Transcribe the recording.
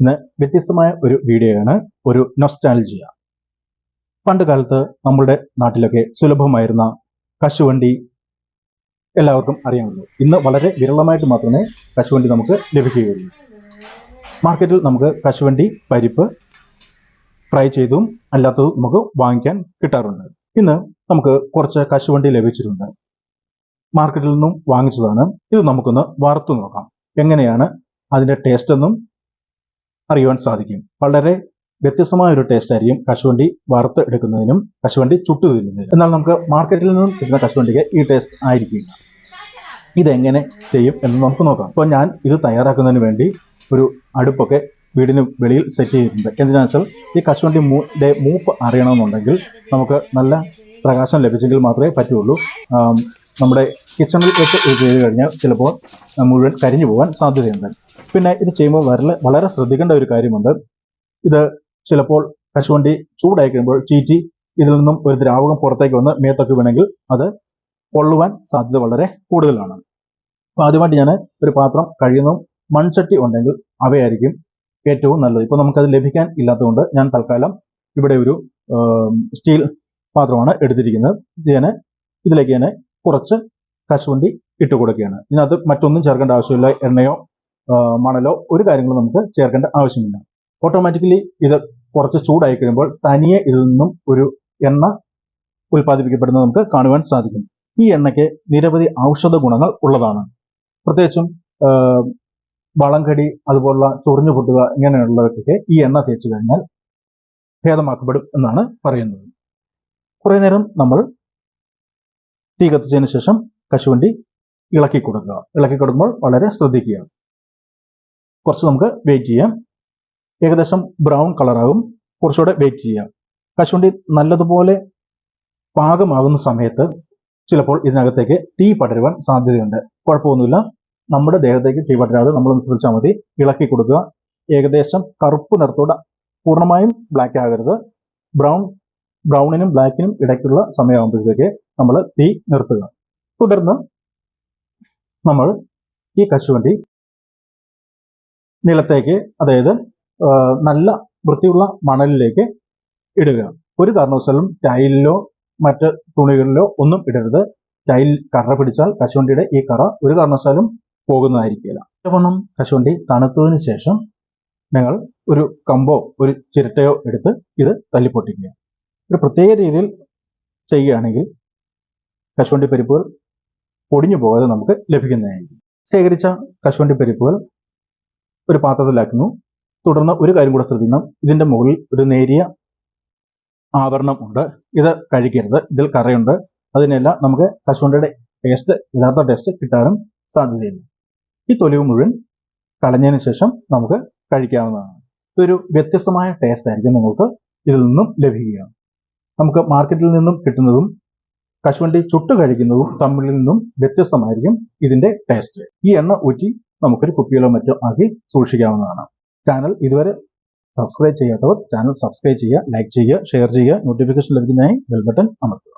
ഇന്ന് വ്യത്യസ്തമായ ഒരു വീഡിയോയാണ് ഒരു നൊസ്റ്റാലജിയ പണ്ട് കാലത്ത് നമ്മളുടെ നാട്ടിലൊക്കെ സുലഭമായിരുന്ന കശുവണ്ടി എല്ലാവർക്കും അറിയാമല്ലോ. ഇന്ന് വളരെ വിരളമായിട്ട് മാത്രമേ കശുവണ്ടി നമുക്ക് ലഭിക്കുകയുള്ളൂ. മാർക്കറ്റിൽ നമുക്ക് കശുവണ്ടി പരിപ്പ് ഫ്രൈ ചെയ്തും അല്ലാത്തതും നമുക്ക് വാങ്ങിക്കാൻ കിട്ടാറുണ്ട്. ഇന്ന് നമുക്ക് കുറച്ച് കശുവണ്ടി ലഭിച്ചിട്ടുണ്ട്. മാർക്കറ്റിൽ നിന്നും വാങ്ങിച്ചതാണ്. ഇത് നമുക്കൊന്ന് വറുത്തു നോക്കാം. എങ്ങനെയാണ് അതിന്റെ ടേസ്റ്റ് എന്നും അറിയുവാൻ സാധിക്കും. വളരെ വ്യത്യസ്തമായ ഒരു ടേസ്റ്റ് ആയിരിക്കും കശുവണ്ടി വറുത്ത് എടുക്കുന്നതിനും കശുവണ്ടി ചുട്ടു തിന്നുന്നതിനും. എന്നാൽ നമുക്ക് മാർക്കറ്റിൽ നിന്നും കിട്ടുന്ന കശുവണ്ടിക്ക് ഈ ടേസ്റ്റ് ആയിരിക്കില്ല ഇതെങ്ങനെ ചെയ്യും എന്ന് നമുക്ക് നോക്കാം. അപ്പോൾ ഞാൻ ഇത് തയ്യാറാക്കുന്നതിന് വേണ്ടി ഒരു അടുപ്പൊക്കെ വീടിന് വെളിയിൽ സെറ്റ് ചെയ്തിട്ടുണ്ട്. എന്തിനാണെന്ന് വെച്ചാൽ ഈ കശുവണ്ടി മൂടെ മൂപ്പ് അറിയണമെന്നുണ്ടെങ്കിൽ നമുക്ക് നല്ല പ്രകാശം ലഭിച്ചെങ്കിൽ മാത്രമേ പറ്റുള്ളൂ. നമ്മുടെ കിച്ചണിൽ വെച്ച് ഇത് ചെയ്ത് കഴിഞ്ഞാൽ ചിലപ്പോൾ മുഴുവൻ കരിഞ്ഞു പോകാൻ സാധ്യതയുണ്ട്. പിന്നെ ഇത് ചെയ്യുമ്പോൾ വളരെ വളരെ ശ്രദ്ധിക്കേണ്ട ഒരു കാര്യമുണ്ട്. ഇത് ചിലപ്പോൾ കശുവണ്ടി ചൂടായി കഴിയുമ്പോൾ ചീറ്റി ഇതിൽ നിന്നും ഒരു ദ്രാവകം പുറത്തേക്ക് വന്ന് മേത്തൊക്കെ വീണെങ്കിൽ അത് പൊള്ളുവാൻ സാധ്യത വളരെ കൂടുതലാണ്. അപ്പോൾ ആദ്യമായിട്ട് ഞാൻ ഒരു പാത്രം കഴിയുന്നതും മൺചട്ടി ഉണ്ടെങ്കിൽ അവയായിരിക്കും ഏറ്റവും നല്ലത്. ഇപ്പോൾ നമുക്കത് ലഭിക്കാൻ ഇല്ലാത്തതുകൊണ്ട് ഞാൻ തൽക്കാലം ഇവിടെ ഒരു സ്റ്റീൽ പാത്രമാണ് എടുത്തിരിക്കുന്നത്. ഞാൻ ഇതിലേക്ക് ഞാൻ കുറച്ച് കശുവണ്ടി ഇട്ട് കൊടുക്കുകയാണ്. ഇതിനകത്ത് മറ്റൊന്നും ചേർക്കേണ്ട ആവശ്യമില്ല. എണ്ണയോ മണലോ ഒരു കാര്യങ്ങളും നമുക്ക് ചേർക്കേണ്ട ആവശ്യമില്ല. ഓട്ടോമാറ്റിക്കലി ഇത് കുറച്ച് ചൂടായി കഴിയുമ്പോൾ തനിയെ ഇതിൽ നിന്നും ഒരു എണ്ണ ഉൽപ്പാദിപ്പിക്കപ്പെടുന്നത് നമുക്ക് കാണുവാൻ സാധിക്കും. ഈ എണ്ണയ്ക്ക് നിരവധി ഔഷധ ഗുണങ്ങൾ ഉള്ളതാണ്. പ്രത്യേകിച്ചും വളംകടി അതുപോലുള്ള ചൊറിഞ്ഞു പൊട്ടുക ഇങ്ങനെയുള്ളവർക്കൊക്കെ ഈ എണ്ണ തേച്ച് കഴിഞ്ഞാൽ ഭേദമാക്കപ്പെടും എന്നാണ് പറയുന്നത്. കുറേ നേരം നമ്മൾ തീ കത്തിച്ചതിന് ശേഷം കശുവണ്ടി ഇളക്കി കൊടുക്കുക. ഇളക്കി കൊടുക്കുമ്പോൾ വളരെ ശ്രദ്ധിക്കുക. കുറച്ച് നമുക്ക് വെയിറ്റ് ചെയ്യാം. ഏകദേശം ബ്രൗൺ കളറാകും കുറച്ചുകൂടെ വെയിറ്റ് ചെയ്യാം കശുവണ്ടി നല്ലതുപോലെ പാകമാകുന്ന സമയത്ത് ചിലപ്പോൾ ഇതിനകത്തേക്ക് തീ പടരുവാൻ സാധ്യതയുണ്ട്. കുഴപ്പമൊന്നുമില്ല. നമ്മുടെ ദേഹത്തേക്ക് തീ പടരാതെ നമ്മൾ ശ്രദ്ധിച്ചാൽ മതി. ഇളക്കി കൊടുക്കുക. ഏകദേശം കറുപ്പ് നിറത്തോടെ പൂർണമായും ബ്ലാക്ക് ആകരുത്. ബ്രൗൺ ബ്രൗണിനും ബ്ലാക്കിനും ഇടയ്ക്കുള്ള സമയമാകുമ്പോഴത്തേക്ക് നമ്മൾ തീ നിർത്തുക. തുടർന്ന് നമ്മൾ ഈ കശുവണ്ടി നിലത്തേക്ക് അതായത് നല്ല വൃത്തിയുള്ള മണലിലേക്ക് ഇടുക. ഒരു കാരണവശാലും ടൈലിലോ മറ്റ് തുണികളിലോ ഒന്നും ഇടരുത്. ടൈൽ കറ പിടിച്ചാൽ കശുവണ്ടിയുടെ ഈ കറ ഒരു കാരണവശാലും പോകുന്നതായിരിക്കില്ല. ഒറ്റവണ്ണം കശുവണ്ടി തണുത്തതിന് ശേഷം നിങ്ങൾ ഒരു കമ്പോ ഒരു ചിരട്ടയോ എടുത്ത് ഇത് തല്ലിപ്പൊട്ടിക്കുക. ഒരു പ്രത്യേക രീതിയിൽ ചെയ്യുകയാണെങ്കിൽ കശുവണ്ടി പരിപ്പുകൾ പൊടിഞ്ഞു പോകാതെ നമുക്ക് ലഭിക്കുന്നതായിരിക്കും. ശേഖരിച്ച കശുവണ്ടി പരിപ്പുകൾ ഒരു പാത്രത്തിലാക്കുന്നു. തുടർന്ന് ഒരു കാര്യം കൂടെ ശ്രദ്ധിക്കണം. ഇതിന്റെ മുകളിൽ ഒരു നേരിയ ആവരണം ഉണ്ട്. ഇത് കഴിക്കരുത്. ഇതിൽ കറയുണ്ട്. അതിനെല്ലാം നമുക്ക് കശുവണ്ടിയുടെ ടേസ്റ്റ് യഥാർത്ഥ ടേസ്റ്റ് കിട്ടാനും സാധ്യതയില്ല. ഈ തൊലിവ് മുഴുവൻ കളഞ്ഞതിന് ശേഷം നമുക്ക് കഴിക്കാവുന്നതാണ്. ഇതൊരു വ്യത്യസ്തമായ ടേസ്റ്റ് ആയിരിക്കും നിങ്ങൾക്ക് ഇതിൽ നിന്നും ലഭിക്കുക. നമുക്ക് മാർക്കറ്റിൽ നിന്നും കിട്ടുന്നതും കശുവണ്ടി ചുട്ട് കഴിക്കുന്നതും തമ്മിൽ നിന്നും വ്യത്യസ്തമായിരിക്കും ഇതിന്റെ ടേസ്റ്റ് ഈ എണ്ണ ഊറ്റി നമുക്കൊരു കുപ്പിയിലോ മറ്റോ ആക്കി സൂക്ഷിക്കാവുന്നതാണ്. ചാനൽ ഇതുവരെ സബ്സ്ക്രൈബ് ചെയ്യാത്തവർ ചാനൽ സബ്സ്ക്രൈബ് ചെയ്യുക ലൈക്ക് ചെയ്യുക ഷെയർ ചെയ്യുക നോട്ടിഫിക്കേഷൻ ലഭിക്കുന്നതിനായി ബെൽ ബട്ടൺ അമർത്തുക.